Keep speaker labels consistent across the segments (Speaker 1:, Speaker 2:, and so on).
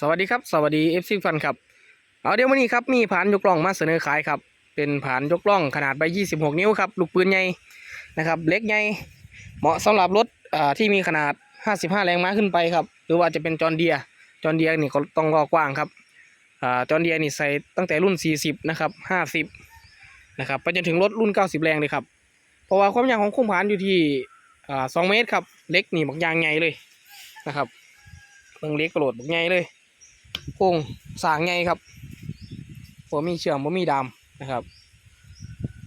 Speaker 1: สวัสดีครับสวัสดีเอฟซีฟันครับเอาเดี๋ยววันนี้ครับมีผานยกล่องมาเสนอขายครับ เป็นผานยกล่องขนาดใบ26 นิ้วครับลูกปืนใหญ่นะครับเล็กใหญ่เหมาะสำหรับรถอ่าที่มีขนาด 55 แรงม้าขึ้นไปครับ หรือว่าจะเป็นจอร์นเดียจอร์นเดียนี่ก็ต้องรอกว้างครับอ่าจอร์นเดียนี่ใส่ตั้งแต่รุ่น 40 นะครับ 50 นะครับไปจนถึงรถรุ่น 90 แรงเลยครับเพราะว่าความยาวของโครงผานอยู่ที่อ่า2เมตรครับเล็กนี่บักยางใหญ่เลยนะครับเบิ่งเล็กกระโดดบักใหญ่เลย โค้งสางไงครับผมมีเชื่อมผมมีดามนะครับ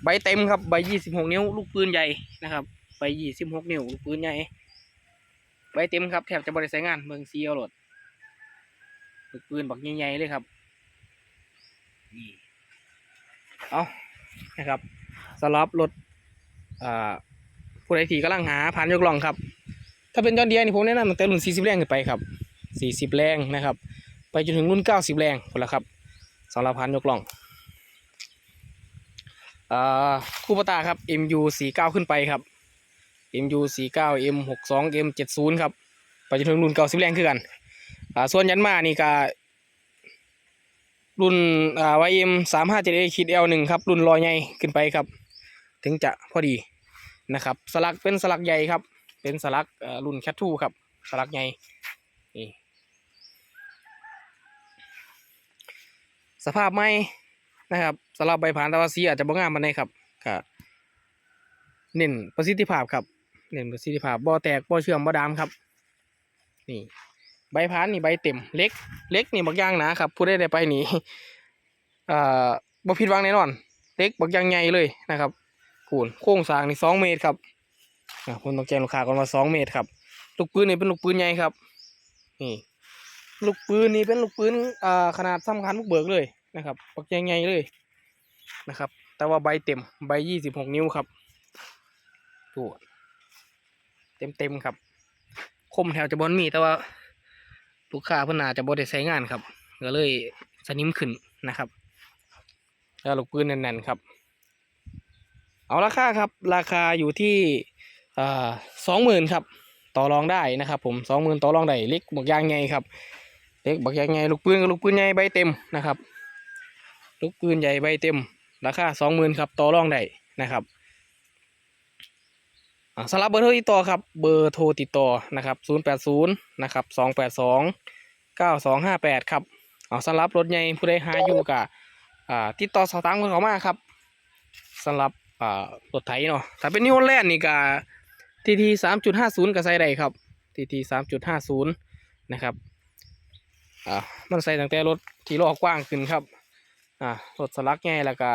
Speaker 1: ใบเต็มครับใบยี่สิบหกนิ้ว ลูกปืนใหญ่นะครับใบยี่สิบหกนิ้วลูกปืนใหญ่ใบเต็มครับแทบจะบริใช้งานเมืองซีเอาโหลดลูกปืนบักใหญ่ๆเลยครับนี่เอานะครับสำหรับรถผู้ใดที่กำลังหาผ่านยกล่องครับ ถ้าเป็นจอนเดียนี่ผมแนะนำตั้งแต่รุ่น40 แรงขึ้นไปครับ 40 แรงนะครับ ไปจนถึงรุ่น 90 แรงคนละครับสำหรับพันยกล่องอคู่ปตาครับ MU 49 ขึ้นไปครับ MU 49 M 62 M 70ครับ ไปจนถึงรุ่น 90 แรงคือกันส่วนยันมานี่ก็รุ่นอ่า YM 357A คิด L1 ครับ รุ่นลอยใหญ่ขึ้นไปครับ ถึงจะพอดีนะครับ สลักเป็นสลักใหญ่ครับ เป็นสลักรุ่นแคททูครับ สลักใหญ่นี่ สภาพไม่นะครับสำหรับใบผ่านตะวันสีอาจจะบ่งามมันได้ครับก็เน้นประสิทธิภาพครับเน้นประสิทธิภาพบ่แตกบ่เชื่อมบ่ดามครับ นี่ใบผ่านนี่ใบเต็มเล็ก เล็กนี่บักย่างนะครับผู้ใดได้ไปนี่เอ่อบ่ผิดหวังแน่นอน เล็กบักย่างใหญ่เลยนะครับกูนโครงสร้างนี่สองเมตรครับอะผมต้องแจ้งลูกค้าก่อนว่าสองเมตรครับลูกปืนนี่เป็นลูกปืนใหญ่ครับ นี่ ลูกปืนนี่เป็นลูกปืนอ่าขนาดสำคัญลูกเบิกเลยนะครับปักใหญ่ๆเลยนะครับ แต่ว่าใบเต็มใบยี่สิบหกนิ้วครับตัวเต็มเต็มครับ คมแถวจะบนมีแต่ว่าลูกค้าเพิ่นอาจจะบ่ได้ใช้งานครับก็เลยสนิมขึ้นนะครับแล้วลูกปืนแน่นๆครับ เอาราคาครับ ราคาอยู่ที่สองหมื่นครับ ต่อรองได้นะครับ ผมสองหมื่นต่อรองได้เล็กบักยางไงครับ เล็กบักยางไงลูกปืนกับลูกปืนใหญ่ใบเต็มนะครับ ลูกปืนใหญ่ใบเต็ม ราคาสองหมื่นครับต่อรองได้นะครับสำหรับเบอร์โทรติดต่อครับเบอร์โทรติดต่อนะครับศูนย์แปดศูนย์นะครับสองแปดสองเก้าสองห้าแปดครับเอาสำหรับรถใหญ่ผู้ใดหาอยู่กับอ่ติดต่อสอบถามกันเขามาครับสำหรับรถไถเนาะถ้าเป็นนิวแลนด์นี่ก็ทีทีสามจุดห้าศูนย์ก็ใส่ได้ครับทีทีสามจุดห้าศูนย์นะครับ อ่ามันใส่ตั้งแต่รถที่ล้อกว้างขึ้นครับอ่ารถสลักง่ายแล้วก็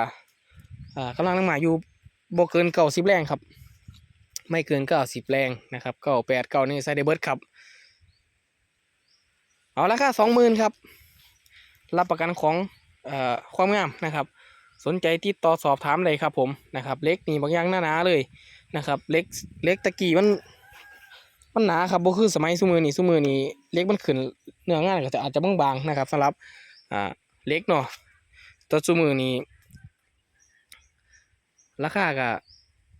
Speaker 1: อ่ากำลังน้ำหมายอยู่บ่เกินเก้าสิบแรงครับ ไม่เกินเก้าสิบแรงนะครับเก้าแปดเก้านี่ใส่ได้เบิร์ดครับ เอาราคาสองหมื่นครับ รับประกันของเอ่อความงามนะครับ สนใจติดต่อสอบถามเลยครับผมนะครับ เล็กนี่บางอย่างหนาๆเลยนะครับ เล็กเล็กตะกี้มัน มันหนาครับบ่คือสมัยซุมือนี่ซุมือนี่เล็กมันขึ้นเนื้องานก็จะอาจจะบางๆนะครับสำหรับอ่าเล็กเนาะแต่ซุมือนี่ราคาก็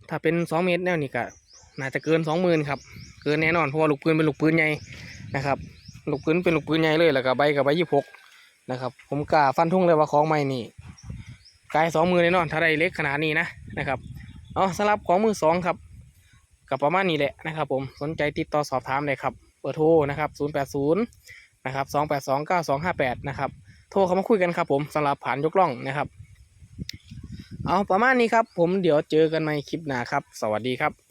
Speaker 1: ถ้าเป็นสองเมตรแนวนี้ก็น่าจะเกินสองหมื่นครับเกินแน่นอนเพราะว่าลูกปืนเป็นลูกปืนใหญ่นะครับลูกปืนเป็นลูกปืนใหญ่เลยแล้วก็ใบกับใบยี่หกนะครับ ผมกล้าฟันทุ่งเลยว่าของใหม่นี่กายสองมือแน่นอนถ้าได้เล็กขนาดนี้นะนะครับเอาสำหรับของมือสองครับ กับประมาณนี้แหละนะครับผมสนใจติดต่อสอบถามเลยครับเบอร์โทรนะครับ 080 นะครับ 282 9258 นะครับ โทรเข้ามาคุยกันครับผมสำหรับผ่านยกล่องนะครับ เอาประมาณนี้ครับ ผมเดี๋ยวเจอกันในคลิปหน้าครับ สวัสดีครับ